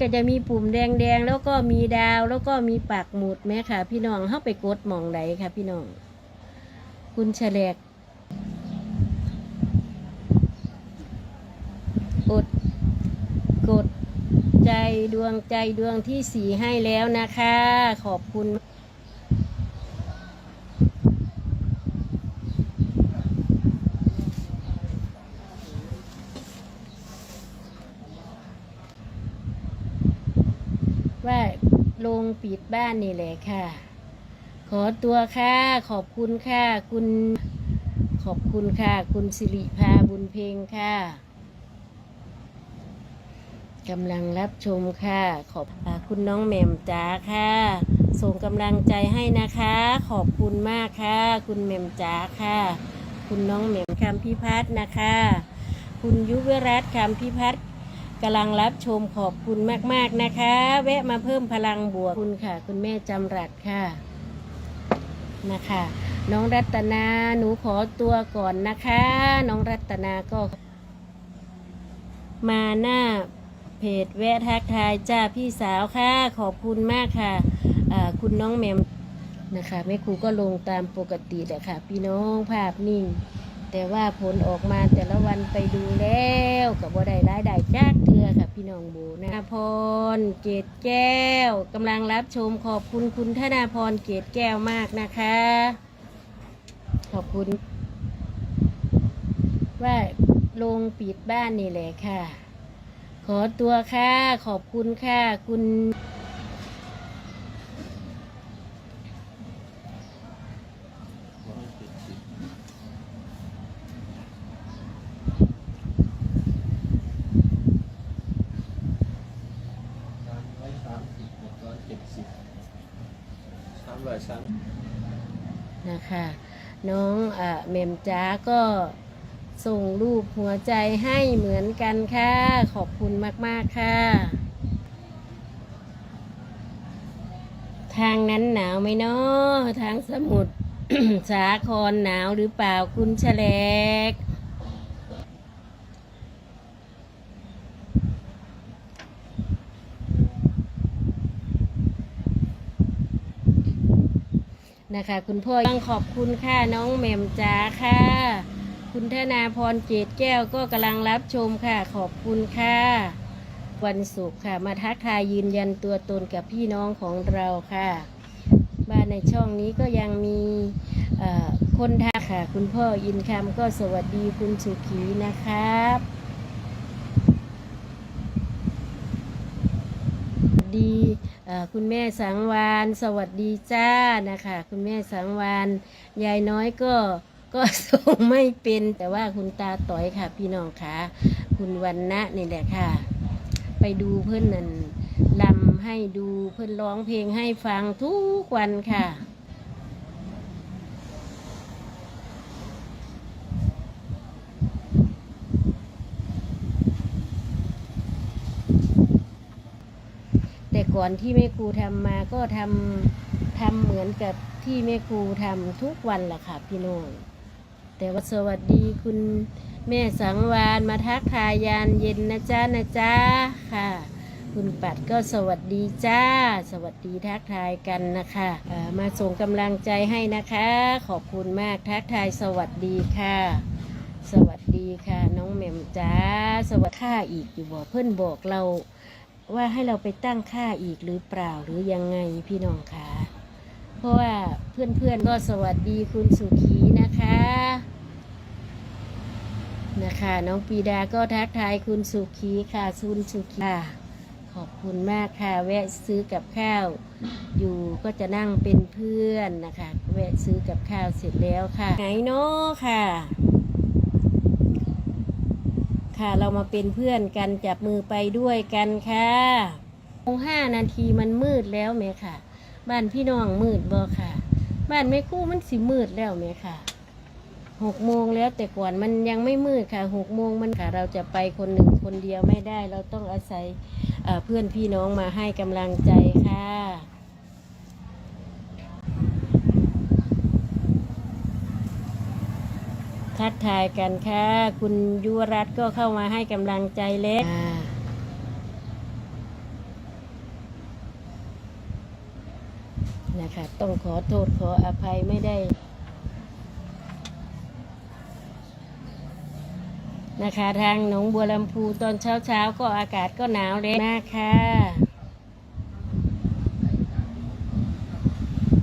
ก็จะมีปุ่มแดงๆ แล้วก็มีดาวแล้วก็มีปากหมุดแม่ค่ะ พี่น้องเข้าไปกดหมองไหนค่ะพี่น้อง คุณเฉลกกดกดใจดวงใจดวงที่สีให้แล้วนะคะ ขอบคุณ ว่าลง ปิดบ้านนี่แหละค่ะ ขอตัวค่ะ ขอบคุณค่ะ คุณ ขอบคุณค่ะ คุณสิริพาบุญเพลงค่ะกำลังรับชมค่ะ ขอบคุณน้องแหม่มจ๋าค่ะ ส่งกำลังใจให้นะคะ ขอบคุณมากค่ะ คุณแหม่มจ๋าค่ะ คุณน้องแหม่มคำพิพัฒน์นะคะ คุณยุวรัตน์คำพิพัฒน์ กำลังรับชมขอบคุณมาก ๆ นะคะ แวะมาเพิ่มพลังบวกคุณค่ะ คุณแม่จำรัดค่ะนะคะ น้องรัตนาหนูขอตัวก่อนนะคะ น้องรัตนาก็ มาหน้าเพจแวะทักทายจ้าพี่สาวค่ะ ขอบคุณมากค่ะคุณน้องแมมนะคะแม่ครูก็ลงตามปกติแหละค่ะ พี่น้องภาพนิ่ง แต่ว่าผลออกมาแต่ละวันไปดูแล้วกับว่ได้รายได้จาก เทือค่ะพี่น้องโบนาพรเกตแก้วกำลังรับชมขอบคุณคุณธนาพรเกตแก้วมากนะคะ ขอบคุณ ว่าลงปิดบ้านนี่แหละค่ะ ขอตัวค่ะ ขอบคุณค่ะ คุณ สามร้อยสามสิบหกร้อยเจ็ดสิบ สายสามนะคะ น้องเออเมมจ้าก็ส่งรูปหัวใจให้เหมือนกันค่ะ ขอบคุณมาก ๆ ค่ะ ทางนั้นหนาวไหมเนาะทางสมุทรสาครหนาวหรือเปล่าคุณแฉลก นะคะ คุณพ่อยังขอบคุณค่ะน้องแหม่มจ๋าค่ะ คุณธนาพรเกตแก้วก็กำลังรับชมค่ะ ขอบคุณค่ะ วันศุกร์ค่ะ มาทักทายยืนยันตัวตนกับพี่น้องของเราค่ะบ้านในช่องนี้ก็ยังมีคนทักค่ะ คุณพ่ออินคำก็สวัสดีคุณสุขีนะครับ สวัสดีเอ่อ คุณแม่สังวานสวัสดีจ้านะคะ คุณแม่สังวานยายน้อยก็ก็ส่งไม่เป็นแต่ว่าคุณตาต่อยค่ะ พี่น้องค่ะ คุณวันณะนี่แหละค่ะ ไปดูเพื่อนนั่นลำให้ดูเพื่อนร้องเพลงให้ฟังทุกวันค่ะ แต่ก่อนที่แม่ครูทำมาก็ทำทำเหมือนกับที่แม่ครูทำทุกวันแหละค่ะพี่น้อง แต่ว่าสวัสดีคุณแม่สังวานมาทักทายยานเย็นนะจ๊ะนะจ๊ะค่ะ คุณปัดก็สวัสดีจ้า สวัสดีทักทายกันนะคะมาส่งกำลังใจให้นะคะ ขอบคุณมากทักทายสวัสดีค่ะ สวัสดีค่ะ น้องแหม่มจ้า สวัสดีค่าอีกอยู่บอกเพื่อนบอกเรา ว่าให้เราไปตั้งค่าอีกหรือเปล่าหรือยังไงพี่น้องคะเพราะว่าเพื่อนๆก็สวัสดีคุณสุขีนะคะ นะคะ น้องปีดาก็ทักทายคุณสุขีค่ะคุณสุขีค่ะ ขอบคุณมากค่ะ แวะซื้อกับข้าว อยู่ก็จะนั่งเป็นเพื่อนนะคะ แวะซื้อกับข้าวเสร็จแล้วค่ะ ไหนเนาะค่ะ ค่ะ เรามาเป็นเพื่อนกันจับมือไปด้วยกันค่ะโมงห้านาทีมันมืดแล้วไหมค่ะ บ้านพี่น้องมืดบ่ค่ะ บ้านแม่คู่มันสิมืดแล้วไหมค่ะหกโมงแล้วแต่ก่อนมันยังไม่มืดค่ะหกโมงมันค่ะ เราจะไปคนหนึ่งคนเดียวไม่ได้ เราต้องอาศัยเอ่อเพื่อนพี่น้องมาให้กำลังใจค่ะ ทักทายกันค่ะ คุณยุวรัตน์ก็เข้ามาให้กำลังใจเล็กนะคะต้องขอโทษขออภัยไม่ได้นะคะ ทางหนองบัวลำพูตอนเช้าเช้าก็อากาศก็หนาวเล็กมากค่ะ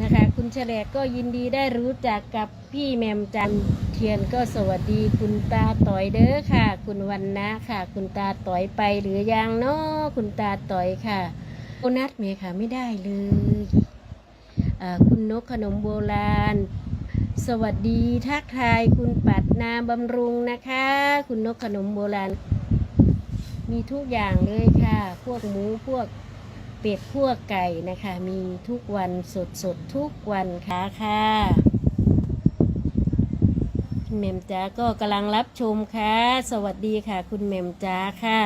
นะคะ คุณเฉลกก็ยินดีได้รู้จักกับพี่แมมจัน ทียนก็สวัสดีคุณตาต่อยเด้อค่ะ คุณวันนะค่ะ คุณตาต่อยไปหรือยังเนาะคุณตาต่อยค่ะโอนัดเมค่ะไม่ได้เลยคุณนกขนมโบราณ สวัสดีทักทายคุณปัดนาบำรุงนะคะ คุณนกขนมโบราณ มีทุกอย่างเลยค่ะ พวกหมูพวกเป็ดพวกไก่นะคะ มีทุกวันสดสดทุกวันค่ะค่ะ คุณเมมจ้าก็กำลังรับชมค่ะ สวัสดีค่ะ คุณเมมจ้าค่ะ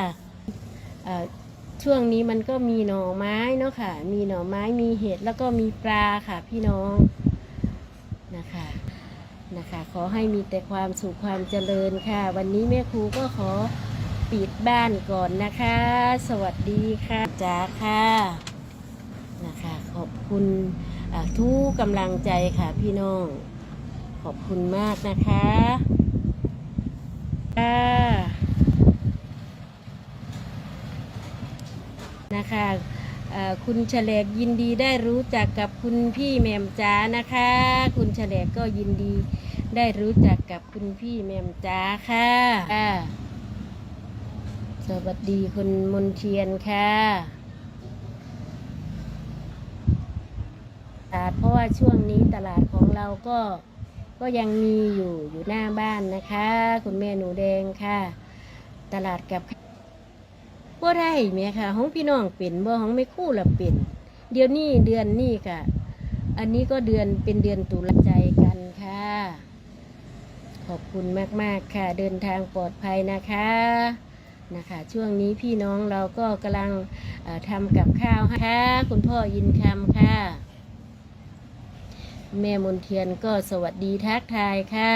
ช่วงนี้มันก็มีหน่อไม้เนาะค่ะ มีหน่อไม้มีเห็ดแล้วก็มีปลาค่ะพี่น้องนะคะนะคะ ขอให้มีแต่ความสุขความเจริญค่ะ วันนี้แม่ครูก็ขอปิดบ้านก่อนนะคะ สวัสดีค่ะจ้าค่ะนะคะ ขอบคุณทุกกำลังใจค่ะพี่น้อง ขอบคุณมากนะคะค่ะนะคะคุณเฉลกยินดีได้รู้จักกับคุณพี่แมมจ้านะคะ คุณเฉลกก็ยินดีได้รู้จักกับคุณพี่แมมจ้าค่ะค่ะสวัสดีคุณมนเทียนค่ะตลาดเพราะว่าช่วงนี้ตลาดของเราก็ ก็ยังมีอยู่อยู่หน้าบ้านนะคะ คุณแม่หนูแดงค่ะ ตลาดกับว่าได้เมียค่ะห้องพี่น้องเป็นบ่ห้องไม่คู่ละเป็นเดี๋ยวนี้เดือนนี้ค่ะ อันนี้ก็เดือนเป็นเดือนตุลาใจกันค่ะ ขอบคุณมากๆค่ะ เดินทางปลอดภัยนะคะนะคะช่วงนี้พี่น้องเราก็กำลังทำกับข้าวให้ค่ะคุณพ่อยินคำค่ะ แม่มนเทียนก็สวัสดีทักทายค่ะ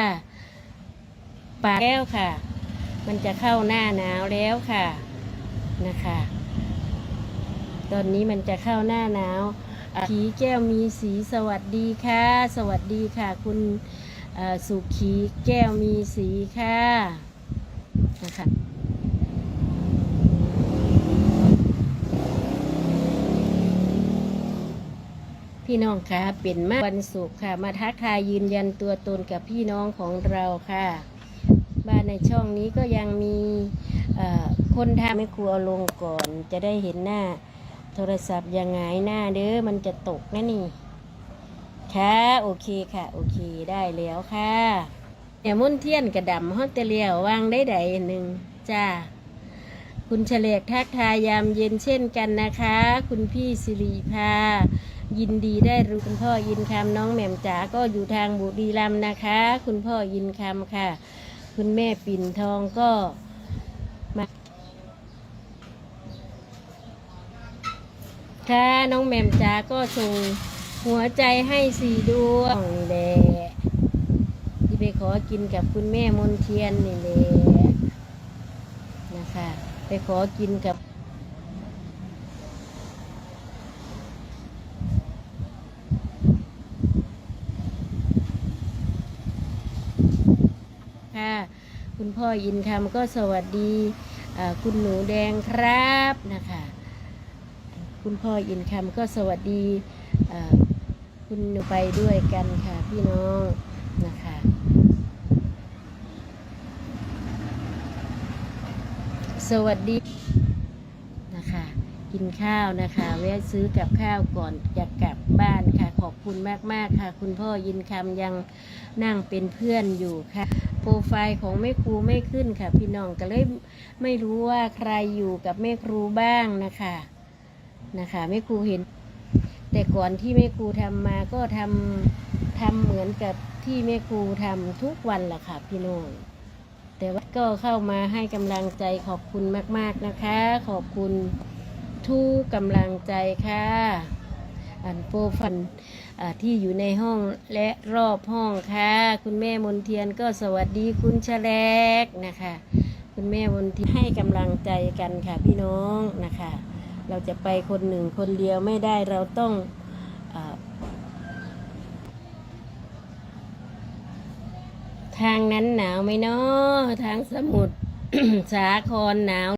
ปากแก้วค่ะ มันจะเข้าหน้าหนาวแล้วค่ะนะคะ ตอนนี้มันจะเข้าหน้าหนาวขีแก้วมีสีสวัสดีค่ะ สวัสดีค่ะ คุณสุขีแก้วมีสีค่ะนะคะ พี่น้องคะเป็นมาวันศุกร์ค่ะ มาทักทายยืนยันตัวตนกับพี่น้องของเราค่ะ บ้านในช่องนี้ก็ยังมีคนทำไม่ครัวลงก่อน จะได้เห็นหน้า โทรศัพท์ยังไงหน้าเด้อมันจะตกนะนี่ ค่ะโอเคค่ะ โอเคได้แล้วค่ะเดี๋ยวมุ่นเทียนกระดำฮอตเตเลียววางได้ใดหนึ่งจ้า คุณเฉลกทักทายยามเย็นเช่นกันนะคะ คุณพี่สิริภายินดีได้รู้คุณพ่อยินคำน้องแหม่มจ๋าก็อยู่ทางบุรีรัมย์นะคะ คุณพ่อยินคำค่ะ คุณแม่ปิ่นทองก็มาค่ะน้องแหม่มจ๋าก็ส่งหัวใจให้สี่ดวงแหละที่ไปขอกินกับคุณแม่มนเทียนนี่แหละนะคะ ไปขอกินกับค่ะคุณพ่อยินคำก็สวัสดีคุณหนูแดงครับนะคะคุณพ่อยินคำก็สวัสดีคุณหนูไปด้วยกันค่ะพี่น้องนะคะ สวัสดีนะคะ กินข้าวนะคะ แวะซื้อกับข้าวก่อนจะกลับบ้านค่ะ ขอบคุณมาก ๆ ค่ะ คุณพ่อยินคำยังนั่งเป็นเพื่อนอยู่ค่ะ โปรไฟล์ของแม่ครูไม่ขึ้นค่ะ พี่น้องก็เลยไม่รู้ว่าใครอยู่กับแม่ครูบ้างนะคะนะคะแม่ครูเห็น แต่ก่อนที่แม่ครูทำมาก็ทำทำเหมือนกับที่แม่ครูทำทุกวันแหละค่ะ พี่น้อง แต่ว่าก็เข้ามาให้กำลังใจขอบคุณมาก ๆนะคะ ขอบคุณทุกกำลังใจค่ะอันโปฟันที่อยู่ในห้องและรอบห้องค่ะ คุณแม่มนเทียนก็สวัสดีคุณแฉลกนะคะ คุณแม่มนเทียนให้กำลังใจกันค่ะพี่น้องนะคะ เราจะไปคนหนึ่งคนเดียวไม่ได้เราต้องอา ทางนั้นหนาวไหมเนาะทางสมุทรสาครหนาว